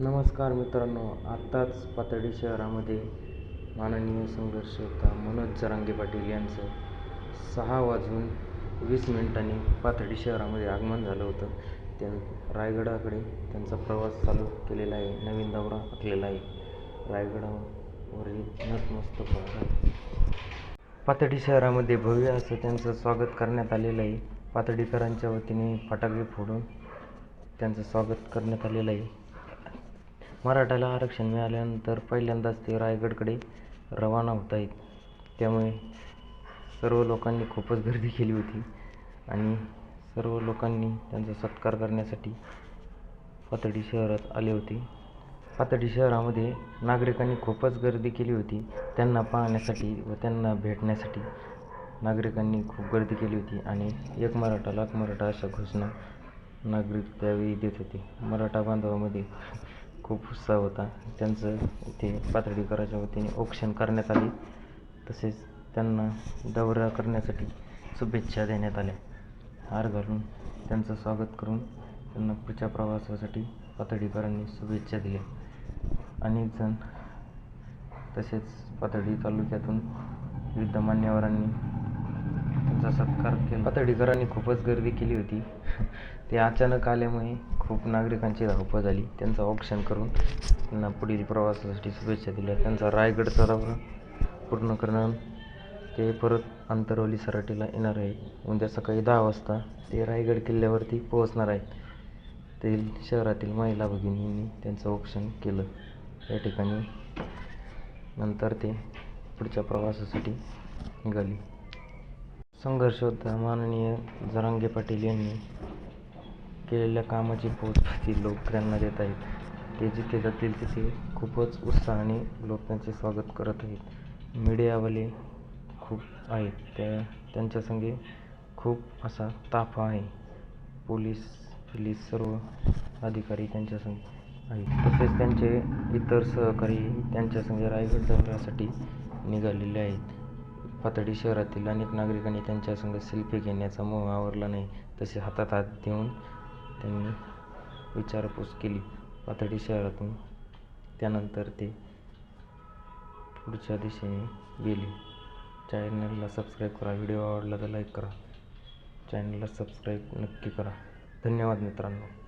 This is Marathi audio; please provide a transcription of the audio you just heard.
नमस्कार मित्रांनो आत्ताच पाथर्डी शहरामध्ये माननीय संघर्ष योद्धा मनोज जरांगे पाटील यांचं सहा वाजून वीस मिनिटांनी पाथर्डी शहरामध्ये आगमन झालं होतं. त्या रायगडाकडे त्यांचा प्रवास चालू केलेला आहे. नवीन दौरा आखलेला आहे. रायगडावरील नतमस्तक होणार पाथर्डी शहरामध्ये भव्य असं त्यांचं स्वागत करण्यात आलेलं आहे. पाथर्डीकरांच्या वतीने फटाके फोडून त्यांचं स्वागत करण्यात आलेलं आहे. मराठाला आरक्षण मिळाल्यानंतर पहिल्यांदाच ते रायगडकडे रवाना होत आहेत त्यामुळे सर्व लोकांनी खूपच गर्दी केली होती आणि सर्व लोकांनी त्यांचा सत्कार करण्यासाठी पाथर्डी शहरात आले होते. पाथर्डी शहरामध्ये नागरिकांनी खूपच गर्दी केली होती. त्यांना पाहण्यासाठी व त्यांना भेटण्यासाठी नागरिकांनी खूप गर्दी केली होती आणि एक मराठा लाख मराठा अशा घोषणा नागरिक त्यावेळी देत होते. मराठा बांधवामध्ये खूप उत्साह होता. त्यांचं इथे पाथर्डीकराच्या वतीने औक्षण करण्यात आले. तसेच त्यांना दौरा करण्यासाठी शुभेच्छा देण्यात आल्या. हार घालून त्यांचं स्वागत करून त्यांना पुढच्या प्रवासासाठी पाथर्डीकरांनी शुभेच्छा दिल्या. अनेक जण तसेच पाथर्डी तालुक्यातून विविध मान्यवरांनी त्यांचा सत्कार केला. पाथर्डीकरांनी खूपच गर्दी केली होती. ते अचानक आल्यामुळे खूप नागरिकांची धावपळ झाली. त्यांचं औक्षण करून त्यांना पुढील प्रवासासाठी शुभेच्छा दिल्या. त्यांचा रायगडचा दौरा पूर्ण करणं ते परत आंतरवली सराटीला येणार आहे. उद्या सकाळी दहा वाजता ते रायगड किल्ल्यावरती पोहोचणार आहेत. ते शहरातील महिला भगिनींनी त्यांचं औक्षण केलं. या ठिकाणी नंतर ते पुढच्या प्रवासासाठी निघाली. संघर्षोद्धा माननीय जरांगे पाटील यांनी केलेल्या कामाची पोचपाती लोक त्यांना देत आहेत. ते जिथे जातील तिथे खूपच उत्साहाने लोक त्यांचे स्वागत करत आहेत. मीडियावाले खूप आहेत. त्या त्यांच्या संगे खूप असा ताफा आहे. पोलीस पोलीस सर्व अधिकारी त्यांच्या संगे आहेत. तसेच त्यांचे इतर सहकारी त्यांच्या संगे रायगड दौऱ्यासाठी निघालेले आहेत. पातळी शहरातील अनेक नागरिकांनी त्यांच्या संग सेल्फी घेण्याचा मोह आवरला नाही. तसे हातात हात देऊन त्यांनी विचारपूस केली पाथर्डी शहरातून. त्यानंतर ते पुढच्या दिशेने गेले. चॅनलला सबस्क्राईब करा. व्हिडिओ आवडला तर लाईक करा. चॅनलला सबस्क्राईब नक्की करा. धन्यवाद मित्रांनो.